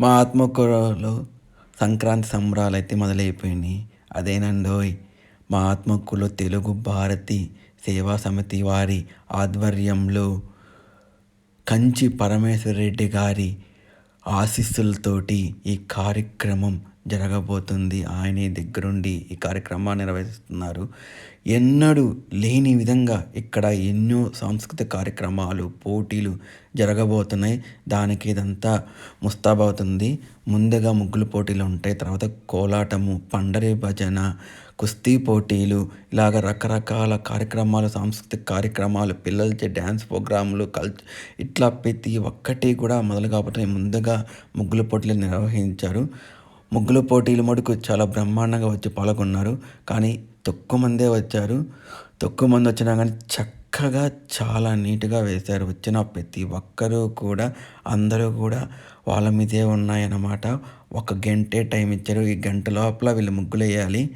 మా ఆత్మకూరలో సంక్రాంతి సంబరాలు అయితే మొదలైపోయినాయి. అదేనండోయ్ మా ఆత్మకూరులో తెలుగు భారతి సేవా సమితి వారి ఆధ్వర్యంలో కంచి పరమేశ్వర రెడ్డి గారి ఆశీస్సులతోటి ఈ కార్యక్రమం జరగబోతుంది. ఆయనే దగ్గరుండి ఈ కార్యక్రమాన్ని నిర్వహిస్తున్నారు. ఎన్నడూ లేని విధంగా ఇక్కడ ఎన్నో సాంస్కృతిక కార్యక్రమాలు పోటీలు జరగబోతున్నాయి. దానికి ఇదంతా ముస్తాబవుతుంది. ముందుగా ముగ్గులు పోటీలు ఉంటాయి. తర్వాత కోలాటము పండరి భజన కుస్తీ పోటీలు ఇలాగ రకరకాల కార్యక్రమాలు సాంస్కృతిక కార్యక్రమాలు పిల్లలచే డ్యాన్స్ ప్రోగ్రాములు కల్ ఇట్లా ప్రతి ఒక్కటి కూడా మొదలు కాబట్టి ముందుగా ముగ్గుల పోటీలు నిర్వహించారు. ముగ్గుల పోటీలు మటుకు చాలా బ్రహ్మాండంగా వచ్చి పాల్గొన్నారు. కానీ తక్కువ మందే వచ్చారు. తక్కువ మంది వచ్చినా కానీ చక్కగా చాలా నీట్గా వేశారు. వచ్చిన ప్రతి ఒక్కరూ కూడా అందరూ కూడా వాళ్ళ మీదే ఉన్నాయన్నమాట. ఒక గంటే టైం ఇచ్చారు. ఈ గంట లోపల వీళ్ళు ముగ్గులు వేయాలి.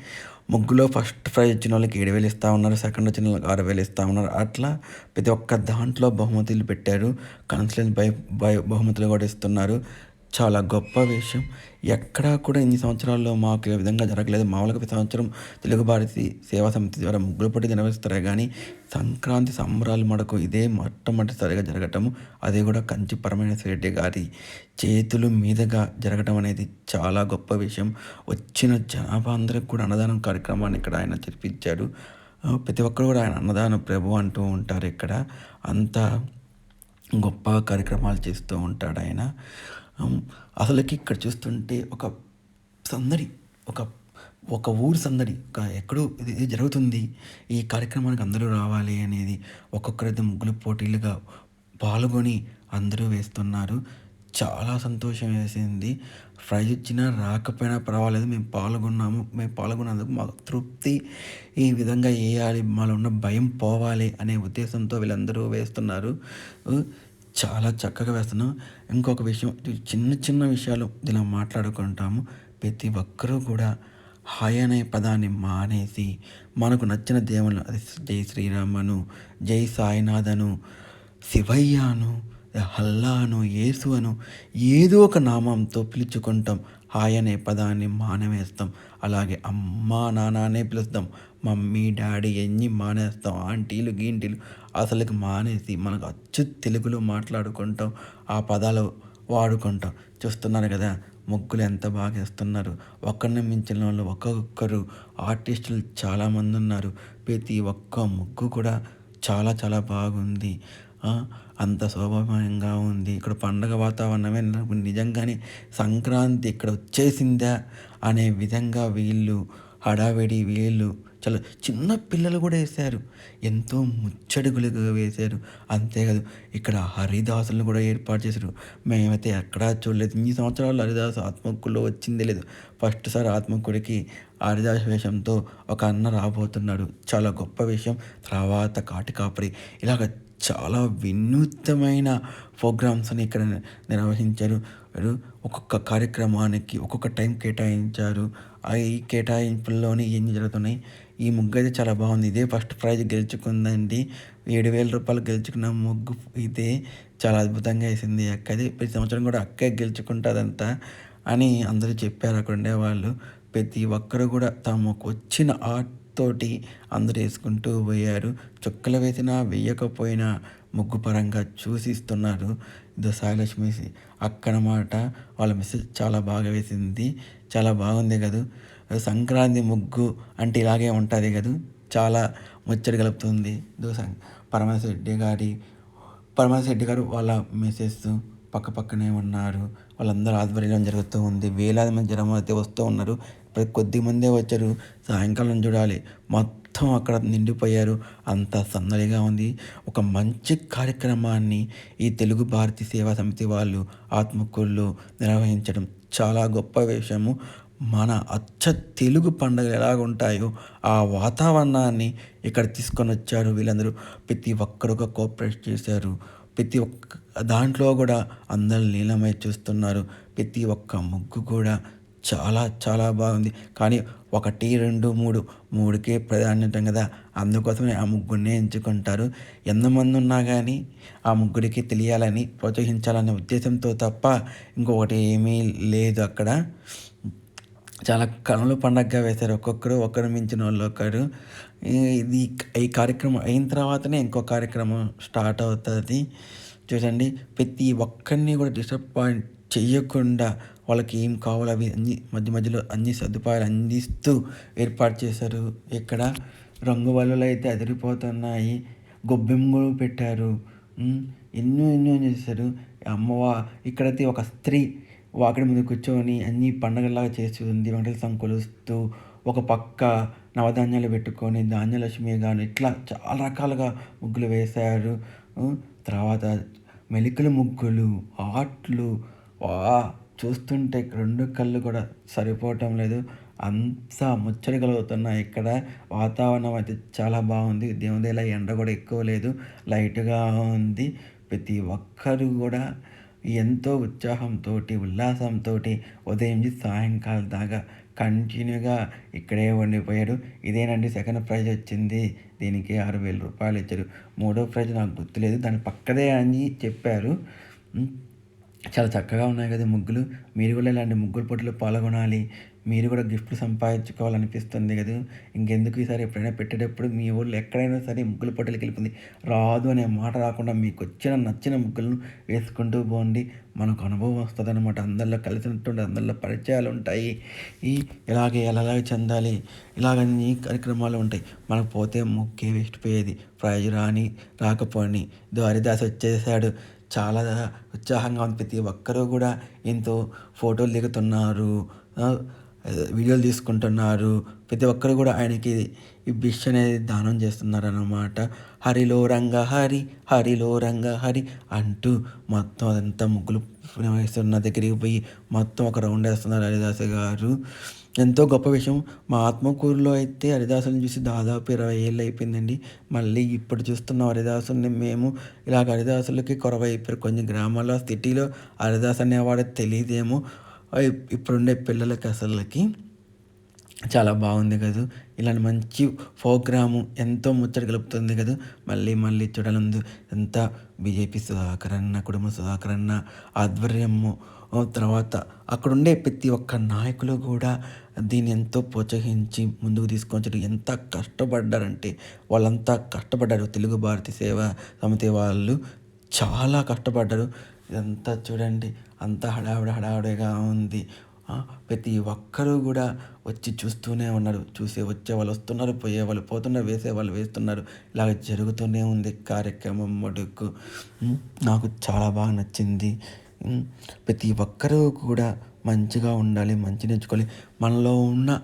ముగ్గులో ఫస్ట్ ప్రైజ్ వచ్చిన వాళ్ళకి ఏడు వేలు ఇస్తూ ఉన్నారు. సెకండ్ వచ్చిన వాళ్ళకి ఆరు వేలు ఇస్తూ ఉన్నారు. అట్లా ప్రతి ఒక్క దాంట్లో బహుమతులు పెట్టారు. కన్సలెన్స్ బై బై బహుమతులు కూడా ఇస్తున్నారు. చాలా గొప్ప విషయం. ఎక్కడా కూడా ఇన్ని సంవత్సరాల్లో మాకు ఈ విధంగా జరగలేదు. మామూలుగా ప్రతి సంవత్సరం తెలుగు భారతి సేవా సమితి ద్వారా ముగ్గులు పట్టి నిర్వహిస్తారే కానీ సంక్రాంతి సంబరాలు మడకు ఇదే మొట్టమొదటిసారిగా జరగటం అది కూడా కంచి పరమేశ్వర రెడ్డి గారి చేతుల మీదుగా జరగటం అనేది చాలా గొప్ప విషయం. వచ్చిన జనాభా అందరికి కూడా అన్నదానం కార్యక్రమాన్ని ఇక్కడ ఆయన జరిపించాడు ప్రతి ఒక్కరు కూడా ఆయన అన్నదాన ప్రభు అంటూ ఉంటారు ఇక్కడ. అంత గొప్ప కార్యక్రమాలు చేస్తూ ఉంటాడు ఆయన. అసలుకి ఇక్కడ చూస్తుంటే ఒక సందడి ఒక ఒక ఊరు సందడి ఒక ఎక్కడో ఇది జరుగుతుంది. ఈ కార్యక్రమానికి అందరూ రావాలి అనేది ఒక్కొక్కరైతే ముగ్గులు పోటీలుగా పాల్గొని అందరూ వేస్తున్నారు. చాలా సంతోషం వేసింది. ప్రైజ్ ఇచ్చినా రాకపోయినా పర్వాలేదు మేము పాల్గొన్నాము. మేము పాల్గొన్నందుకు మాకు తృప్తి. ఈ విధంగా వేయాలి మాలో ఉన్న భయం పోవాలి అనే ఉద్దేశంతో వీళ్ళందరూ వేస్తున్నారు. చాలా చక్కగా వేస్తున్నాం. ఇంకొక విషయం చిన్న చిన్న విషయాలు ఇలా మాట్లాడుకుంటాము. ప్రతి ఒక్కరూ కూడా హాయ్ అనే పదాన్ని మానేసి మనకు నచ్చిన దేవుళ్ళు అది జై శ్రీరామను జై సాయినాథను శివయ్యను హల్లాను యేసు అను ఏదో ఒక నామంతో పిలుచుకుంటాం. హాయ్ అనే పదాన్ని మానవేస్తాం. అలాగే అమ్మా నాన్న అనే పిలుస్తాం. మమ్మీ డాడీ ఎన్ని మానేస్తాం. ఆంటీలు గీంటీలు అసలుకి మానేసి మనకు అచ్చు తెలుగులో మాట్లాడుకుంటాం ఆ పదాలు వాడుకుంటాం. చూస్తున్నారు కదా ముగ్గులు ఎంత బాగా వేస్తున్నారు. ఒకరిని మించిన వాళ్ళు ఒక్కొక్కరు ఆర్టిస్టులు చాలామంది ఉన్నారు. ప్రతి ఒక్క ముగ్గు కూడా చాలా చాలా బాగుంది. అంత శోభమయంగా ఉంది. ఇక్కడ పండగ వాతావరణమే నిజంగానే సంక్రాంతి ఇక్కడ వచ్చేసిందా అనే విధంగా వీళ్ళు హడావిడి వీళ్ళు చాలా చిన్న పిల్లలు కూడా వేశారు. ఎంతో ముచ్చడుగులుగా వేశారు. అంతేకాదు ఇక్కడ హరిదాసులను కూడా ఏర్పాటు చేశారు. మేమైతే ఎక్కడా చూడలేదు. ఇన్ని సంవత్సరాలు హరిదాసు ఆత్మకుల్లో వచ్చిందే లేదు. ఫస్ట్ సారి ఆత్మకుడికి హరిదాస్ వేషంతో ఒక అన్న రాబోతున్నాడు. చాలా గొప్ప విషయం తర్వాత కాటికాపరి ఇలాగ చాలా వినూత్నమైన ప్రోగ్రామ్స్ని ఇక్కడ నిర్వహించారు. ఒక్కొక్క కార్యక్రమానికి ఒక్కొక్క టైం కేటాయించారు. ఈ కేటాయింపుల్లోనే ఏం జరుగుతున్నాయి? ఈ ముగ్గు అయితే చాలా బాగుంది. ఇదే ఫస్ట్ ప్రైజ్ గెలుచుకుందండి. ఏడు వేల రూపాయలు గెలుచుకున్న ముగ్గు ఇదే చాలా అద్భుతంగా వేసింది. అక్క అది ప్రతి సంవత్సరం కూడా అక్కే గెలుచుకుంటుందంట అని అందరూ చెప్పారు అక్కడ ఉండేవాళ్ళు. ప్రతి ఒక్కరు కూడా తమకు వచ్చిన ఆర్ట్ తోటి అందరూ వేసుకుంటూ పోయారు. చుక్కలు వేసినా వేయకపోయినా ముగ్గు పరంగా చూసిస్తున్నారు. ఇదో సాయిలక్ష్మి అక్కడమాట వాళ్ళ మెసేజ్ చాలా బాగా వేసింది. చాలా బాగుంది కదా. సంక్రాంతి ముగ్గు అంటే ఇలాగే ఉంటుంది కదా. చాలా ముచ్చట కలుపుతుంది. దో రెడ్డి గారి పరమేశ్వర రెడ్డి గారు వాళ్ళ మెసేజ్ పక్క పక్కనే ఉన్నారు. వాళ్ళందరూ ఆధ్వర్యం జరుగుతూ ఉంది. వేలాది మంది జనం అయితే వస్తూ ఉన్నారు. కొద్ది మందే వచ్చారు. సాయంకాలం చూడాలి. మొత్తం అక్కడ నిండిపోయారు. అంత సందడిగా ఉంది. ఒక మంచి కార్యక్రమాన్ని ఈ తెలుగు భారతి సేవా సమితి వాళ్ళు ఆత్మకూరులో నిర్వహించడం చాలా గొప్ప విషయము. మన అచ్చ తెలుగు పండుగలు ఎలాగుంటాయో ఆ వాతావరణాన్ని ఇక్కడ తీసుకొని వచ్చారు వీళ్ళందరూ. ప్రతి ఒక్కరుగా కోఆపరేట్ చేశారు. ప్రతి ఒక్క దాంట్లో కూడా అందరు లీలమై చూస్తున్నారు. ప్రతి ఒక్క ముగ్గు కూడా చాలా చాలా బాగుంది. కానీ ఒకటి రెండు మూడు మూడుకే ప్రాధాన్యత కదా అందుకోసమే ఆ ముగ్గురినే ఎంచుకుంటారు. ఎంతమంది ఉన్నా కానీ ఆ ముగ్గురికి తెలియాలని ప్రోత్సహించాలనే ఉద్దేశంతో తప్ప ఇంకొకటి ఏమీ లేదు అక్కడ. చాలా కనుల పండగగా వేశారు. ఒక్కొక్కరు ఒకరు మించిన వాళ్ళు ఒకరు ఇది ఈ కార్యక్రమం అయిన తర్వాతనే ఇంకో కార్యక్రమం స్టార్ట్ అవుతుంది. చూడండి ప్రతి ఒక్కరిని కూడా డిసప్పాయింట్ చేయకుండా వాళ్ళకి ఏం కావాలో అవి అన్ని మధ్య మధ్యలో అన్ని సదుపాయాలు అందిస్తూ ఏర్పాటు చేశారు. ఇక్కడ రంగు వలలు అయితే అదిరిపోతున్నాయి. గొబ్బెమ్మలు పెట్టారు. ఎన్నో ఎన్నో చేశారు. అమ్మవా ఇక్కడైతే ఒక స్త్రీ వాకిడ ముందు కూర్చొని అన్నీ పండగలాగా చేసి ఉంది. వెంకటేశ్వర కొలుస్తూ ఒక పక్క నవధాన్యాలు పెట్టుకొని ధాన్యలక్ష్మి కానీ ఇట్లా చాలా రకాలుగా ముగ్గులు వేశారు. తర్వాత మెలికల ముగ్గులు ఆట్లు. వా చూస్తుంటే రెండు కళ్ళు కూడా సరిపోవటం లేదు. అంత ముచ్చట కలుగుతున్నాయి. ఇక్కడ వాతావరణం అయితే చాలా బాగుంది. దేవుదేలా ఎండ కూడా ఎక్కువ లేదు. లైట్గా ఉంది. ప్రతి ఒక్కరు కూడా ఎంతో ఉత్సాహంతో ఉల్లాసంతో ఉదయం నుంచి సాయంకాలం దాకా కంటిన్యూగా ఇక్కడే ఉండిపోయాడు. ఇదేనండి సెకండ్ ప్రైజ్ వచ్చింది. దీనికి ఆరు వేల రూపాయలు ఇచ్చారు. మూడో ప్రైజ్ నాకు గుర్తులేదు. దాని పక్కదే అని చెప్పారు. చాలా చక్కగా ఉన్నాయి కదా ముగ్గులు. మీరు కూడా ఇలాంటి ముగ్గుల పోటీలో పాల్గొనాలి. మీరు కూడా గిఫ్ట్లు సంపాదించుకోవాలనిపిస్తుంది కదా. ఇంకెందుకు ఈసారి ఎప్పుడైనా పెట్టేటప్పుడు మీ ఊళ్ళో ఎక్కడైనా సరే ముగ్గుల పోటీలకు వెళ్ళిపోయింది రాదు అనే మాట రాకుండా మీకు వచ్చిన నచ్చిన ముగ్గులను వేసుకుంటూ పోండి. మనకు అనుభవం వస్తుంది అనమాట అందరిలో కలిసినట్టు అందరిలో పరిచయాలు ఉంటాయి. ఈ ఇలాగే ఎలా చెందాలి ఇలాగన్నీ కార్యక్రమాలు ఉంటాయి. మనకు పోతే ముగ్గే వేస్ట్ పోయేది. ప్రైజ్ రాని రాకపోని. దారిదాసి వచ్చేసాడు. చాలా ఉత్సాహంగా ఉంది. ప్రతి ఒక్కరూ కూడా ఎంతో ఫోటోలు దిగుతున్నారు. వీడియోలు తీసుకుంటున్నారు. ప్రతి ఒక్కరు కూడా ఆయనకి ఈ బిష్ అనేది దానం చేస్తున్నారు అన్నమాట హరిలో రంగ హరి హరిలో రంగ హరి అంటూ మొత్తం అదంతా ముగ్గులు వేస్తున్న దగ్గరికి పోయి మొత్తం ఒక రౌండ్ వేస్తున్నారు హరిదాస్ గారు. ఎంతో గొప్ప విషయం. మా ఆత్మకూరులో అయితే హరిదాసుని చూసి దాదాపు ఇరవై ఏళ్ళు అయిపోయిందండి. మళ్ళీ ఇప్పుడు చూస్తున్న హరిదాసుని మేము ఇలా హరిదాసులకి కొరవైపోయారు కొన్ని గ్రామాల్లో సిటీలో హరిదాస్ అనేవాడు తెలియదేమో. ఇప్పుడుండే పిల్లలకి అసలుకి చాలా బాగుంది కదా. ఇలాంటి మంచి ప్రోగ్రాము ఎంతో ముచ్చట కలుపుతుంది కదా. మళ్ళీ మళ్ళీ చూడాలందు. ఎంత బీజేపీ సుధాకర్ అన్న కుటుంబ సుధాకర్ అన్న ఆధ్వర్యము తర్వాత అక్కడుండే ప్రతి ఒక్క నాయకులు కూడా దీన్ని ఎంతో ప్రోత్సహించి ముందుకు తీసుకొని ఎంత కష్టపడ్డారంటే వాళ్ళంతా కష్టపడ్డారు. తెలుగు భారతి సేవ సమితి వాళ్ళు చాలా కష్టపడ్డారు. ఇదంతా చూడండి అంతా హడావిడి హడావిడిగా ఉంది. ప్రతి ఒక్కరూ కూడా వచ్చి చూస్తూనే ఉన్నారు. చూసే వచ్చే వాళ్ళు వస్తున్నారు పోయే వాళ్ళు పోతున్నారు వేసే వాళ్ళు వేస్తున్నారు. ఇలాగ జరుగుతూనే ఉంది కార్యక్రమం మటుకు నాకు చాలా బాగా నచ్చింది. ప్రతి ఒక్కరూ కూడా మంచిగా ఉండాలి మంచి నేర్చుకోవాలి. మనలో ఉన్న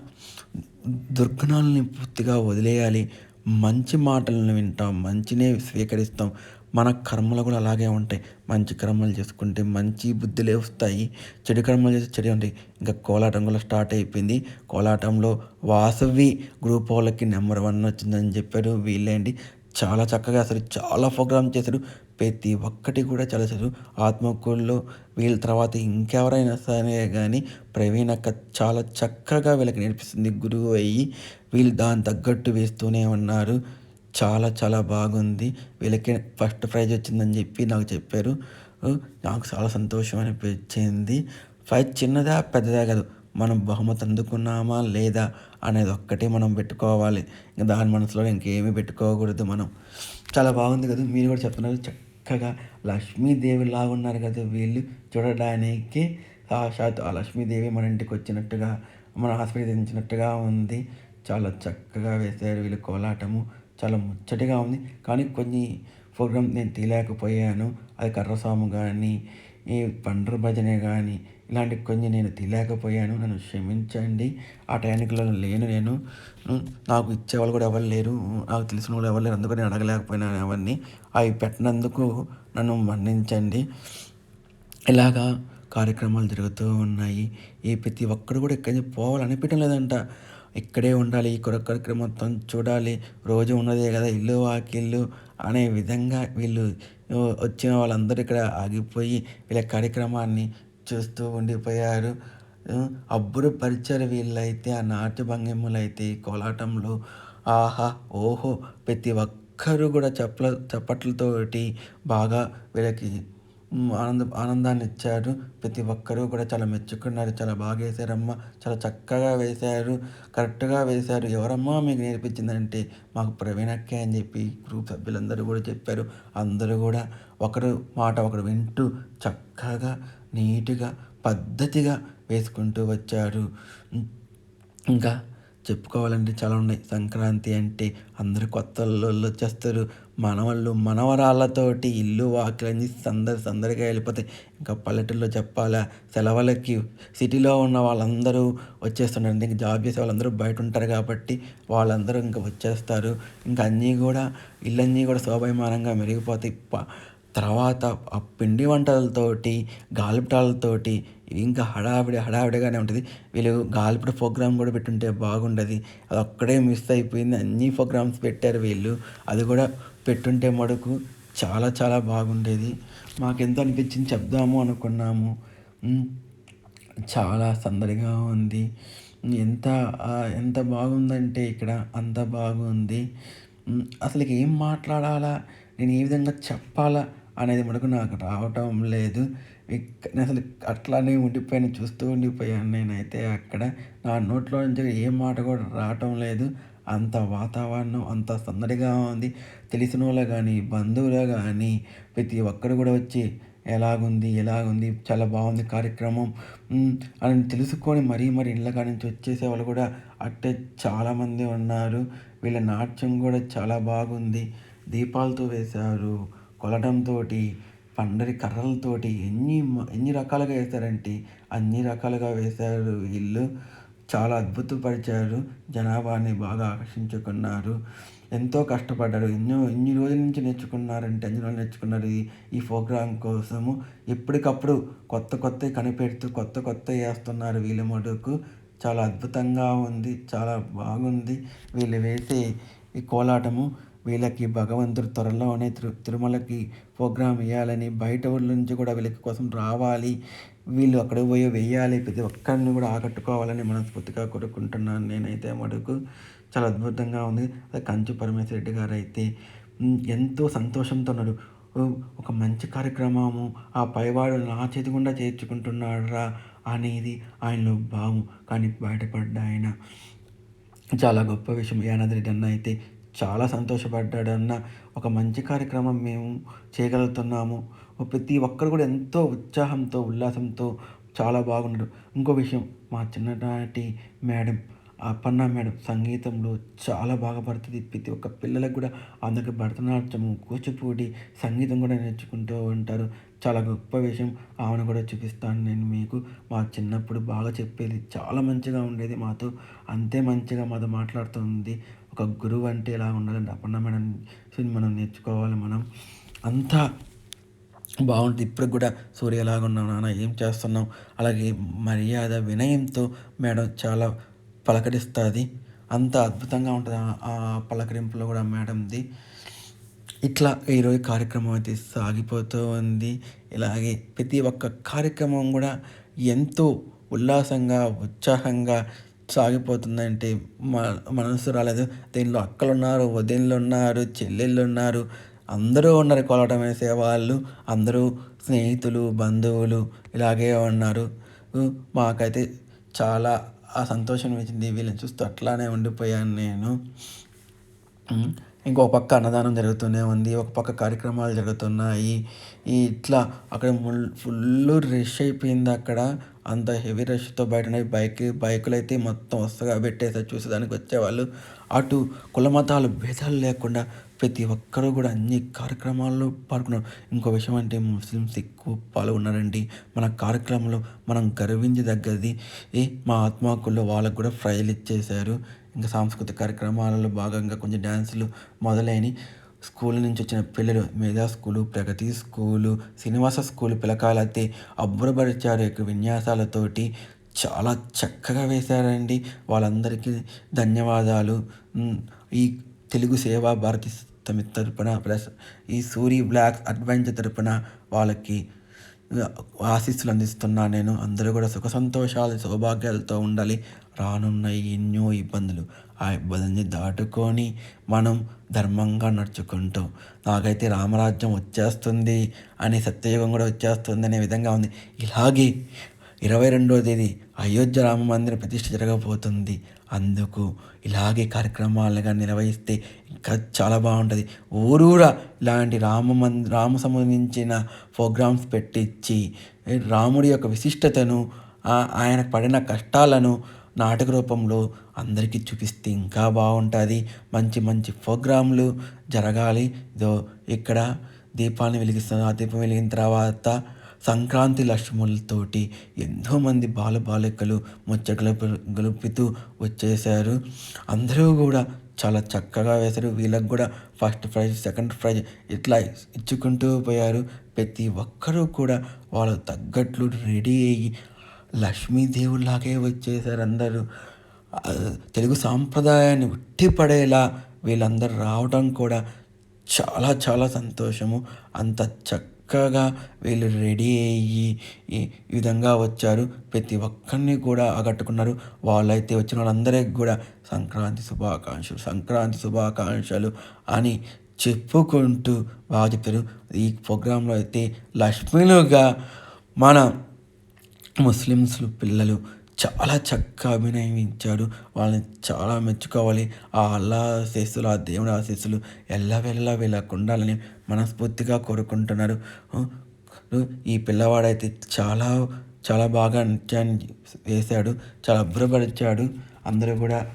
దుర్గుణాలని పూర్తిగా వదిలేయాలి. మంచి మాటలను వింటాం మంచినే స్వీకరిస్తాం. మన కర్మలు కూడా అలాగే ఉంటాయి. మంచి కర్మలు చేసుకుంటే మంచి బుద్ధులే వస్తాయి. చెడు కర్మలు చేస్తే చెడు ఉంటాయి. ఇంకా కోలాటం కూడా స్టార్ట్ అయిపోయింది. కోలాటంలో వాసవి గ్రూప్ వాళ్ళకి నెంబర్ వన్ వచ్చిందని చెప్పారు. వీళ్ళేంటి? చాలా చక్కగా అసలు చాలా ప్రోగ్రామ్ చేశారు. ప్రతి ఒక్కటి కూడా చాలా చదువు. ఆత్మకూరులో వీళ్ళ తర్వాత ఇంకెవరైనా సరే కానీ ప్రవీణ్ అక్క చాలా చక్కగా వీళ్ళకి నేర్పిస్తుంది. గురువు అయ్యి వీళ్ళు దాని తగ్గట్టు వేస్తూనే ఉన్నారు. చాలా చాలా బాగుంది. వీళ్ళకి ఫస్ట్ ప్రైజ్ వచ్చిందని చెప్పి నాకు చెప్పారు. నాకు చాలా సంతోషం అనిపించింది. ప్రైజ్ చిన్నదా పెద్దదా కాదు. మనం బహుమతి అందుకున్నామా లేదా అనేది ఒక్కటే మనం పెట్టుకోవాలి. ఇంకా దాని మనసులో ఇంకేమీ పెట్టుకోకూడదు మనం. చాలా బాగుంది కదా మీరు కూడా చెప్తున్నారు. చక్కగా లక్ష్మీదేవిలా లాగా ఉన్నారు కదా వీళ్ళు చూడడానికి. సాక్షాత్ ఆ లక్ష్మీదేవి మన ఇంటికి వచ్చినట్టుగా మన ఆస్వాదించినట్టుగా ఉంది. చాలా చక్కగా వేశారు వీళ్ళు కోలాటము. చాలా ముచ్చటగా ఉంది. కానీ కొన్ని ప్రోగ్రామ్ నేను తీయలేకపోయాను. అది కర్రసాము కానీ ఈ పండ్ర భజన కానీ ఇలాంటి కొన్ని నేను తెలియకపోయాను నన్ను క్షమించండి. ఆ టైంలో లేను నేను. నాకు ఇచ్చేవాళ్ళు కూడా ఎవరు లేరు. నాకు తెలిసిన వాళ్ళు ఎవరు లేరు. అందుకని నేను అడగలేకపోయినాను అవన్నీ అవి పెట్టినందుకు నన్ను మన్నించండి. ఇలాగా కార్యక్రమాలు జరుగుతూ ఉన్నాయి. ఏ ప్రతి ఒక్కరు కూడా ఎక్కడి నుంచి పోవాలనిపించడం లేదంట. ఇక్కడే ఉండాలి. ఈ కార్యక్రమం మొత్తం చూడాలి. రోజు ఉన్నదే కదా. ఇల్లు వాకిల్లు అనే విధంగా వీళ్ళు వచ్చిన వాళ్ళందరూ ఇక్కడ ఆగిపోయి వీళ్ళ కార్యక్రమాన్ని చూస్తూ ఉండిపోయారు. అబ్బురపరిచారు వీళ్ళైతే ఆ నాట్య భంగిమలైతే కోలాటంలో ఆహా ఓహో ప్రతి ఒక్కరు కూడా చెప్పల చప్పట్లతోటి బాగా వీళ్ళకి ఆనంద ఆనందాన్ని ఇచ్చారు ప్రతి ఒక్కరూ కూడా చాలా మెచ్చుకున్నారు. చాలా బాగా వేశారమ్మా చాలా చక్కగా వేశారు కరెక్ట్గా వేశారు ఎవరమ్మా మీకు నేర్పించిందంటే మాకు ప్రవీణక్కే అని చెప్పి గ్రూప్ సభ్యులందరూ కూడా చెప్పారు. అందరూ కూడా ఒకరు మాట ఒకరు వింటూ చక్కగా నీట్గా పద్ధతిగా వేసుకుంటూ వచ్చారు ఇంకా చెప్పుకోవాలంటే చాలా ఉన్నాయి. సంక్రాంతి అంటే అందరు కొత్త అల్లుళ్ళు వచ్చేస్తారు. మనవాళ్ళు మనవరాళ్ళతోటి ఇల్లు వాకిలన్నీ సందడి సందడిగా వెళ్ళిపోతాయి. ఇంకా పల్లెటూరులో చెప్పాలా? సెలవులకి సిటీలో ఉన్న వాళ్ళందరూ వచ్చేస్తున్నారు ఇంకా జాబ్ చేసే వాళ్ళందరూ బయట ఉంటారు కాబట్టి వాళ్ళందరూ ఇంకా వచ్చేస్తారు. ఇంకా అన్నీ కూడా ఇల్లన్నీ కూడా శోభయమానంగా మెరిగిపోతాయి. తర్వాత ఆ పిండి వంటలతోటి గాలిపటాలతోటి ఇంకా హడావిడి హడావిడిగానే ఉంటుంది. వీళ్ళు గాలిపట ప్రోగ్రామ్ కూడా పెట్టుంటే బాగుండదు. అది ఒక్కడే మిస్ అయిపోయింది. అన్ని ప్రోగ్రామ్స్ పెట్టారు వీళ్ళు. అది కూడా పెట్టుంటే మడుకు చాలా చాలా బాగుండేది. మాకెంతో అనిపించింది చెప్దాము అనుకున్నాము. చాలా సందడిగా ఉంది. ఎంత ఎంత బాగుందంటే ఇక్కడ అంత బాగుంది. అసలు ఏం మాట్లాడాలా? నేను ఏ విధంగా చెప్పాలా? అనేది మనకు నాకు రావటం లేదు. నేను అసలు అట్లానే ఉండిపోయాను చూస్తూ ఉండిపోయాను. నేనైతే అక్కడ నా నోట్లో నుంచి ఏ మాట కూడా రావటం లేదు. అంత వాతావరణం అంత సందడిగా ఉంది. తెలిసిన వాళ్ళు కానీ బంధువులు కానీ ప్రతి ఒక్కరు కూడా వచ్చి ఎలాగుంది? ఎలాగుంది? చాలా బాగుంది కార్యక్రమం. అని తెలుసుకొని మరీ మరి ఇళ్ళ నుంచి వచ్చేసే వాళ్ళు కూడా అట్టే చాలామంది ఉన్నారు. వీళ్ళ నాట్యం కూడా చాలా బాగుంది. దీపాలతో వేశారు. కొలటంతో పండరి కర్రలతోటి ఎన్ని ఎన్ని రకాలుగా వేశారంటే అన్ని రకాలుగా వేశారు. వీళ్ళు చాలా అద్భుతపరిచారు. జనాభాని బాగా ఆకర్షించుకున్నారు. ఎంతో కష్టపడ్డారు. ఎన్నో ఎన్ని రోజుల నుంచి నేర్చుకున్నారంటే అన్ని రోజులు నేర్చుకున్నారు ఈ ఈ ప్రోగ్రాం కోసము. ఎప్పటికప్పుడు కొత్త కొత్త కనిపెడుతూ కొత్త కొత్త వేస్తున్నారు వీళ్ళ మటుకు చాలా అద్భుతంగా ఉంది. చాలా బాగుంది. వీళ్ళు వేసే ఈ కోలాటము వీళ్ళకి భగవంతుడు త్వరలోనే తిరు తిరుమలకి ప్రోగ్రాం వేయాలని బయట ఊళ్ళ నుంచి కూడా వీళ్ళకి కోసం రావాలి. వీళ్ళు అక్కడ పోయి వెయ్యాలి ప్రతి ఒక్కరిని కూడా ఆకట్టుకోవాలని మనస్ఫూర్తిగా కోరుకుంటున్నాను. నేనైతే మటుకు చాలా అద్భుతంగా ఉంది. అది కంచు పరమేశ్వర రెడ్డి గారు అయితే ఎంతో సంతోషంతో ఉన్నాడు ఒక మంచి కార్యక్రమము ఆ పైవాడు నా చేతి గుండా చేర్చుకుంటున్నాడురా అనేది ఆయనలో భావం. కానీ బయటపడ్డ ఆయన చాలా గొప్ప విషయం. యానాద్రి అన్న అయితే చాలా సంతోషపడ్డాడన్న ఒక మంచి కార్యక్రమం మేము చేయగలుగుతున్నాము. ప్రతి ఒక్కరు కూడా ఎంతో ఉత్సాహంతో ఉల్లాసంతో చాలా బాగున్నాడు ఇంకో విషయం మా చిన్ననాటి మేడం అపర్ణ మేడం సంగీతంలో చాలా బాగా పడుతుంది. ప్రతి ఒక్క పిల్లలకు కూడా అందరికి భరతనాట్యము కూచిపూడి సంగీతం కూడా నేర్చుకుంటూ ఉంటారు. చాలా గొప్ప విషయం ఆమెను కూడా చూపిస్తాను నేను మీకు. మా చిన్నప్పుడు బాగా చెప్పేది చాలా మంచిగా ఉండేది మాతో. అంతే మంచిగా మాతో మాట్లాడుతుంది. ఒక గురువు అంటే ఎలా ఉండాలంటే అపర్ణ మేడం మనం నేర్చుకోవాలి మనం. అంతా బాగుంటుంది. ఇప్పుడు కూడా సూర్య ఎలాగ ఉన్నావు నాన్న? ఏం చేస్తున్నావు? అలాగే మర్యాద వినయంతో మేడం చాలా పలకరిస్తుంది. అంత అద్భుతంగా ఉంటుంది ఆ పలకరింపులో కూడా మేడంది. ఇట్లా ఈరోజు కార్యక్రమం అయితే సాగిపోతూ ఉంది. ఇలాగే ప్రతి ఒక్క కార్యక్రమం కూడా ఎంతో ఉల్లాసంగా ఉత్సాహంగా సాగిపోతుందంటే మ మనసు రాలేదు. దీనిలో అక్కలు ఉన్నారు వదినలు ఉన్నారు చెల్లెళ్ళు ఉన్నారు అందరూ ఉన్నారు కోలాటం వేసే వాళ్ళు. అందరూ స్నేహితులు బంధువులు ఇలాగే ఉన్నారు. మాకైతే చాలా ఆ సంతోషం వచ్చింది వీళ్ళని చూస్తూ అట్లానే ఉండిపోయాను నేను. ఇంకో పక్క అన్నదానం జరుగుతూనే ఉంది ఒక పక్క కార్యక్రమాలు జరుగుతున్నాయి. ఈ ఇట్లా అక్కడ ఫుల్ రష్ అయిపోయింది అక్కడ. అంత హెవీ రష్తో బయట బైక్ బైకులు అయితే మొత్తం వస్తగా పెట్టేసారు చూసేదానికి వచ్చేవాళ్ళు. అటు కుల మతాలు భేదాలు లేకుండా ప్రతి ఒక్కరూ కూడా అన్ని కార్యక్రమాల్లో పాల్గొన్నారు. ఇంకో విషయం అంటే ముస్లిమ్స్ ఎక్కువ పాల్గొన్నారండి. మన కార్యక్రమంలో మనం గర్వించదగ్గది ఏ మా ఆత్మాకుల్లో వాళ్ళకు కూడా ఫ్రైలు ఇచ్చేశారు. ఇంకా సాంస్కృతిక కార్యక్రమాలలో భాగంగా కొంచెం డ్యాన్సులు మొదలైన స్కూల్ నుంచి వచ్చిన పిల్లలు Medha school Pragati school Srinivasa school పిలకాలైతే అబ్బురపరిచారు. యొక్క విన్యాసాలతోటి చాలా చక్కగా వేశారండి. వాళ్ళందరికీ ధన్యవాదాలు. ఈ తెలుగు సేవా భారతి తమి తరపున ప్లస్ ఈ సూరి బ్లాక్ అడ్వెంచర్ తరపున వాళ్ళకి ఆశీస్సులు అందిస్తున్నాను నేను. అందరూ కూడా సుఖ సంతోషాలు సౌభాగ్యాలతో ఉండాలి. రానున్న ఎన్నో ఇబ్బందులు. ఆ ఇబ్బందుల్ని దాటుకొని మనం ధర్మంగా నడుచుకుంటాం. నాకైతే రామరాజ్యం వచ్చేస్తుంది అని సత్యయుగం కూడా వచ్చేస్తుంది అనే విధంగా ఉంది. ఇలాగే ఇరవై రెండవ తేదీ అయోధ్య రామ మందిర ప్రతిష్ఠ జరగబోతుంది. అందుకు ఇలాగే కార్యక్రమాలుగా నిర్వహిస్తే ఇంకా చాలా బాగుంటుంది. ఊరూరా ఇలాంటి రామ మంది రామ సంబంధించిన ప్రోగ్రామ్స్ పెట్టించి రాముడి యొక్క విశిష్టతను ఆయన పడిన కష్టాలను నాటక రూపంలో అందరికీ చూపిస్తే ఇంకా బాగుంటుంది. మంచి మంచి ప్రోగ్రాంలు జరగాలి. ఇదో ఇక్కడ దీపాన్ని వెలిగిస్తున్న ఆ దీపం వెలిగిన తర్వాత సంక్రాంతి లక్ష్ములతోటి ఎంతోమంది బాల బాలికలు ముచ్చగల గలుపుతూ వచ్చేసారు. అందరూ కూడా చాలా చక్కగా వేశారు. వీళ్ళకి కూడా ఫస్ట్ ప్రైజ్ సెకండ్ ప్రైజ్ ఇట్లా ఇచ్చుకుంటూ పోయారు. ప్రతి ఒక్కరూ కూడా వాళ్ళు తగ్గట్లు రెడీ అయ్యి లక్ష్మీదేవులాగే వచ్చేసారు అందరూ తెలుగు సాంప్రదాయాన్ని ఉట్టిపడేలా వీళ్ళందరూ రావడం కూడా చాలా చాలా సంతోషము. అంత చక్కగా వీళ్ళు రెడీ అయ్యి ఈ విధంగా వచ్చారు. ప్రతి ఒక్కరిని కూడా ఆకట్టుకున్నారు. వాళ్ళైతే వచ్చిన వాళ్ళందరికీ కూడా సంక్రాంతి శుభాకాంక్షలు సంక్రాంతి శుభాకాంక్షలు అని చెప్పుకుంటూ బాగా చెప్తారు. ఈ ప్రోగ్రాంలో అయితే లక్ష్మీలుగా మన ముస్లిమ్స్లు పిల్లలు చాలా చక్కగా అభినయించాడు. వాళ్ళని చాలా మెచ్చుకోవాలి. ఆ అల్లా ఆశీస్సులు ఆ దేవుడి ఆశీస్సులు ఎల్లవెల్లా వీళ్ళకు ఉండాలని మనస్ఫూర్తిగా కోరుకుంటున్నారు ఈ పిల్లవాడైతే చాలా చాలా బాగా నృత్యాన్ని వేశాడు చాలా అభ్రపరిచాడు అందరూ కూడా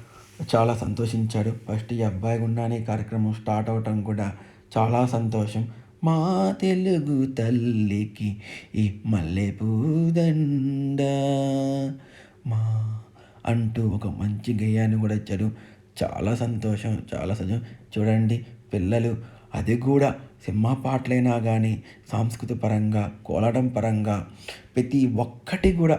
చాలా సంతోషించాడు ఫస్ట్ ఈ అబ్బాయి గుండానే కార్యక్రమం స్టార్ట్ అవటం కూడా చాలా సంతోషం. మా తెలుగు తల్లికి ఈ మల్లె పూదండ మా అంటూ ఒక మంచి గేయాన్ని కూడా ఇచ్చాడు. చాలా సంతోషం చాలా సంతోషం చూడండి పిల్లలు అది కూడా సినిమా పాటలైనా కానీ సాంస్కృతిక పరంగా కోలాటం పరంగా ప్రతి ఒక్కటి కూడా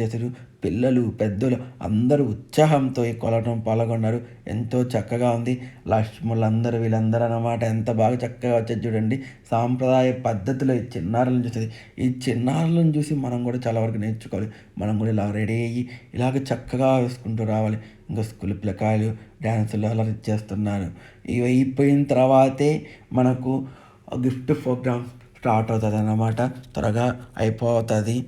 చేశారు. పిల్లలు పెద్దలు అందరూ ఉత్సాహంతో ఈ కొలటం పాల్గొన్నారు. ఎంతో చక్కగా ఉంది. లక్ష్ములందరూ వీళ్ళందరూ అన్నమాట ఎంత బాగా చక్కగా వచ్చేది చూడండి. సాంప్రదాయ పద్ధతిలో ఈ చిన్నారులను చూసేది. ఈ చిన్నారులను చూసి మనం కూడా చాలా వరకు నేర్చుకోవాలి. మనం కూడా ఇలా రెడీ అయ్యి ఇలాగ చక్కగా వేసుకుంటూ రావాలి. ఇంకా స్కూల్ పిల్లకాయలు డ్యాన్సులు అలా చేస్తున్నారు. ఇవి అయిపోయిన తర్వాతే మనకు గిఫ్ట్ ప్రోగ్రామ్ స్టార్ట్ అవుతుంది అన్నమాట త్వరగా అయిపోతుంది.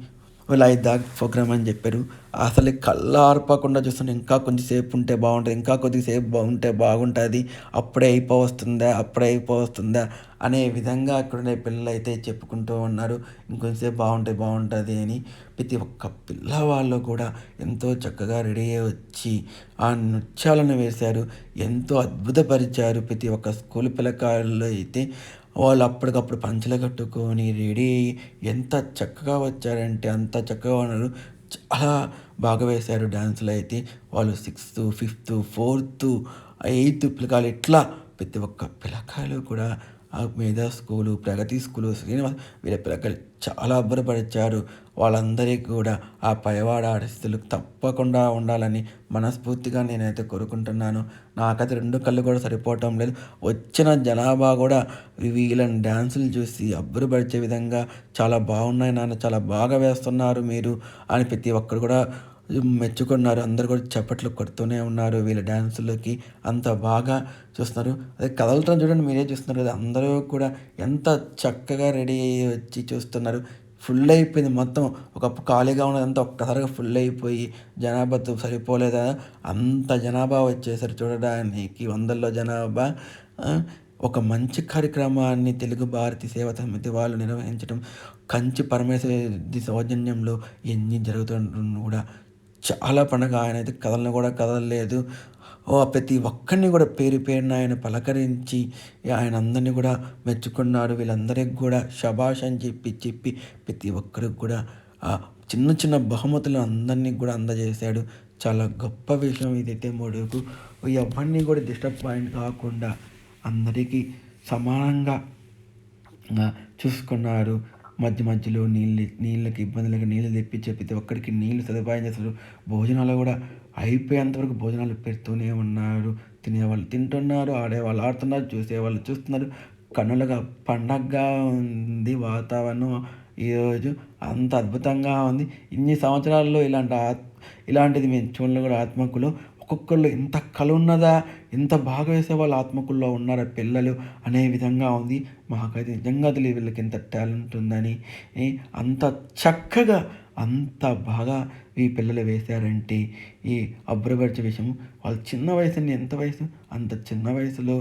దాకా ప్రోగ్రామ్ అని చెప్పారు. అసలు కళ్ళు ఆర్పకుండా చూస్తుంటే ఇంకా కొంచెంసేపు ఉంటే బాగుంటుంది ఇంకా కొద్దిసేపు బాగుంటే బాగుంటుంది. అప్పుడే అయిపోవస్తుందా అప్పుడే అయిపోవస్తుందా అనే విధంగా అక్కడనే పిల్లలు అయితే చెప్పుకుంటూ ఉన్నారు. ఇంకొంచెంసేపు బాగుంటే బాగుంటుంది అని ప్రతి ఒక్క పిల్లవాళ్ళు కూడా ఎంతో చక్కగా రెడీ అయ్యి వచ్చి ఆ నృత్యాలను వేశారు. ఎంతో అద్భుతపరిచారు ప్రతి ఒక్క స్కూల్ పిల్లకాయల్లో అయితే. వాళ్ళు అప్పటికప్పుడు పంచలు కట్టుకొని రెడీ అయ్యి ఎంత చక్కగా వచ్చారంటే అంత చక్కగా ఉన్నారు. చాలా బాగా వేశారు డ్యాన్సులు అయితే. వాళ్ళు సిక్స్త్ ఫిఫ్త్ ఫోర్త్ ఎయిత్ పిల్లకాయలు ఇట్లా ప్రతి ఒక్క పిల్లకాయలు కూడా మేధా స్కూలు ప్రగతి స్కూలు శ్రీనివాస్ వీళ్ళ పిల్లలు చాలా అబ్బురపరిచారు. వాళ్ళందరికీ కూడా ఆ పైవాడ ఆడస్థితులు తప్పకుండా ఉండాలని మనస్ఫూర్తిగా నేనైతే కోరుకుంటున్నాను. నాకైతే రెండు కళ్ళు కూడా సరిపోవటం లేదు. వచ్చిన జనాభా కూడా వీళ్ళని డ్యాన్సులు చూసి అబ్బురపరిచే విధంగా చాలా బాగున్నాయి నాన్న చాలా బాగా వేస్తున్నారు మీరు అని ప్రతి ఒక్కరు కూడా మెచ్చుకున్నారు. అందరు కూడా చప్పట్లు కొడుతూనే ఉన్నారు. వీళ్ళ డ్యాన్సులకి అంత బాగా చూస్తున్నారు. అదే కదలటం చూడండి మీరే చూస్తున్నారు కదా. అందరూ కూడా ఎంత చక్కగా రెడీ అయ్యి వచ్చి చూస్తున్నారు. ఫుల్ అయిపోయింది మొత్తం. ఒక ఖాళీగా ఉన్నదంతా ఒక్కసారిగా ఫుల్ అయిపోయి జనాభాతో సరిపోలేదా? అంత జనాభా వచ్చేసరి చూడడానికి వందల్లో జనాభా ఒక మంచి కార్యక్రమాన్ని తెలుగు భారతి సేవా సమితి వాళ్ళు నిర్వహించడం కంచి పరమేశ్వరి సౌజన్యంలో ఎన్ని జరుగుతున్న కూడా చాలా పండగ. ఆయన అయితే కథలను కూడా కదలలేదు ప్రతి ఒక్కరిని కూడా పేరు పేరున ఆయన పలకరించి ఆయన అందరినీ కూడా మెచ్చుకున్నారు. వీళ్ళందరికీ కూడా షబాష్ అని చెప్పి చెప్పి ప్రతి ఒక్కరికి కూడా చిన్న చిన్న బహుమతులు అందరినీ కూడా అందజేశాడు. చాలా గొప్ప విషయం ఇదైతే మొడుకు. ఎవరిని కూడా డిస్టర్బ్ పాయింట్ కాకుండా అందరికీ సమానంగా చూసుకున్నారు. మధ్య మధ్యలో నీళ్ళు నీళ్ళకి ఇబ్బందులకి నీళ్ళు తెప్పించే ప్రతి ఒక్కరికి నీళ్ళు సదుపాయం చేస్తారు భోజనాలు కూడా అయిపోయేంతవరకు భోజనాలు పెడుతూనే ఉన్నారు. తినేవాళ్ళు తింటున్నారు ఆడేవాళ్ళు ఆడుతున్నారు చూసేవాళ్ళు చూస్తున్నారు. కన్నులుగా పండగగా ఉంది వాతావరణం ఈరోజు. అంత అద్భుతంగా ఉంది. ఇన్ని సంవత్సరాల్లో ఇలాంటి ఆత్ ఇలాంటిది మేము చూడలే కూడా ఆత్మకులు ఒక్కొక్కళ్ళు ఇంత కళ ఉన్నదా? ఇంత బాగా వేసే వాళ్ళు ఆత్మకుల్లో ఉన్నారా పిల్లలు? అనే విధంగా ఉంది. మాకైతే నిజంగా తెలియదు వీళ్ళకి ఎంత టాలెంట్ ఉందని. అంత చక్కగా అంత బాగా ఈ పిల్లలు వేశారంటే ఈ అబ్బురపరిచే విషయం వాళ్ళు చిన్న వయసుని ఎంత వయసు? అంత చిన్న వయసులో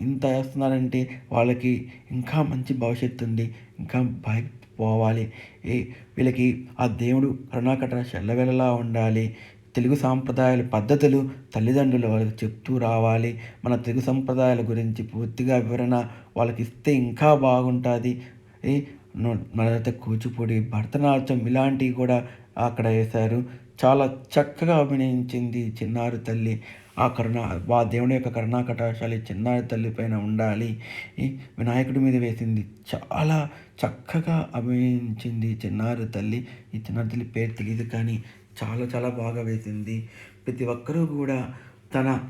ఇంత వేస్తున్నారంటే వాళ్ళకి ఇంకా మంచి భవిష్యత్తు ఉంది. ఇంకా బయ పోవాలి. ఈ వీళ్ళకి ఆ దేవుడు కరుణాకట చెల్లవెలలా ఉండాలి. తెలుగు సాంప్రదాయాల పద్ధతులు తల్లిదండ్రులు వాళ్ళకి చెప్తూ రావాలి. మన తెలుగు సంప్రదాయాల గురించి పూర్తిగా వివరణ వాళ్ళకి ఇస్తే ఇంకా బాగుంటుంది. ఈ కూచిపూడి భరతనాట్యం ఇలాంటివి కూడా అక్కడ వేశారు. చాలా చక్కగా అభినయించింది చిన్నారి తల్లి. ఆ కరుణ ఆ దేవుని యొక్క కరుణా కటాక్షాలు చిన్నారి తల్లి పైన ఉండాలి. ఈ వినాయకుడి మీద వేసింది చాలా చక్కగా అభినయించింది చిన్నారి తల్లి. ఈ చిన్నారి తల్లి పేరు తెలియదు కానీ చాలా చాలా బాగా వేసింది. ప్రతి ఒక్కరూ కూడా తన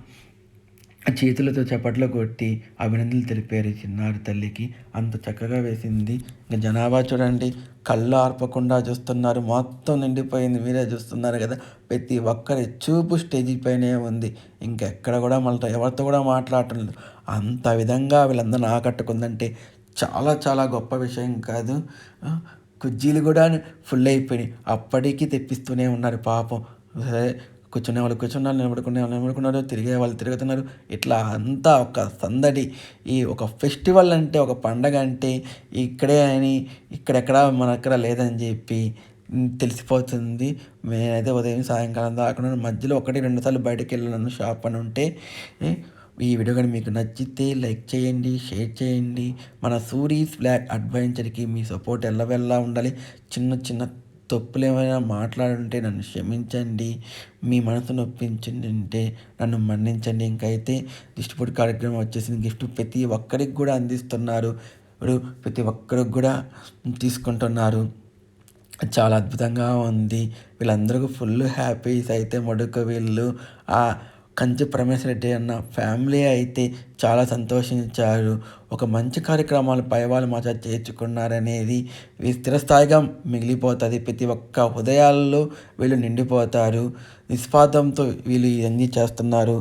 చేతులతో చప్పట్లు కొట్టి అభినందనలు తెలిపారు చిన్నారి తల్లికి. అంత చక్కగా వేసింది. ఇంకా జనాభా చూడండి. కళ్ళు ఆర్పకుండా చూస్తున్నారు. మొత్తం నిండిపోయింది. మీరే చూస్తున్నారు కదా. ప్రతి ఒక్కరి చూపు స్టేజ్ పైనే ఉంది. ఇంకెక్కడ కూడా మళ్ళీ ఎవరితో కూడా మాట్లాడటం లేదు అంత విధంగా వీళ్ళందరిని ఆకట్టుకుందంటే చాలా చాలా గొప్ప విషయం కాదు. కుజ్జీలు కూడా ఫుల్ అయిపోయినాయి అప్పటికి తెప్పిస్తూనే ఉన్నారు. పాపం. కూర్చునే వాళ్ళు కూర్చున్నారు నిలబడుకునే వాళ్ళు నిలబడుకున్నారు తిరిగే వాళ్ళు తిరుగుతున్నారు. ఇట్లా అంతా ఒక సందడి. ఈ ఒక ఫెస్టివల్ అంటే ఒక పండగ అంటే ఇక్కడే అని ఇక్కడెక్కడ మన లేదని చెప్పి తెలిసిపోతుంది. నేనైతే ఉదయం సాయంకాలం దాకా మధ్యలో ఒకటి రెండు సార్లు బయటకు వెళ్ళాను షాప్ అని ఉంటే ఈ వీడియో కానీ మీకు నచ్చితే లైక్ చేయండి షేర్ చేయండి. మన సూరీస్ బ్లాక్ అడ్వెంచర్కి మీ సపోర్ట్ ఎల్లవెల్లా ఉండాలి. చిన్న చిన్న తప్పులు ఏమైనా మాట్లాడుంటే నన్ను క్షమించండి. మీ మనసు నొప్పించండి అంటే నన్ను మన్నించండి. ఇంకైతే దిష్టిపొడి కార్యక్రమం వచ్చేసింది. గిఫ్ట్ ప్రతి ఒక్కరికి కూడా అందిస్తున్నారు. ఇప్పుడు ప్రతి ఒక్కరికి కూడా తీసుకుంటున్నారు. చాలా అద్భుతంగా ఉంది. వీళ్ళందరికీ ఫుల్ హ్యాపీస్ అయితే మడుక వీళ్ళు. ఆ కంచి పరమేశ్వర రెడ్డి అన్న ఫ్యామిలీ అయితే చాలా సంతోషించారు. ఒక మంచి కార్యక్రమాలు పైవాళ్ళు మా చేర్చుకున్నారనేది ఈ స్థిరస్థాయిగా మిగిలిపోతుంది. ప్రతి ఒక్క హృదయాల్లో వీళ్ళు నిండిపోతారు. నిస్వార్థంతో వీళ్ళు ఇవన్నీ చేస్తున్నారు.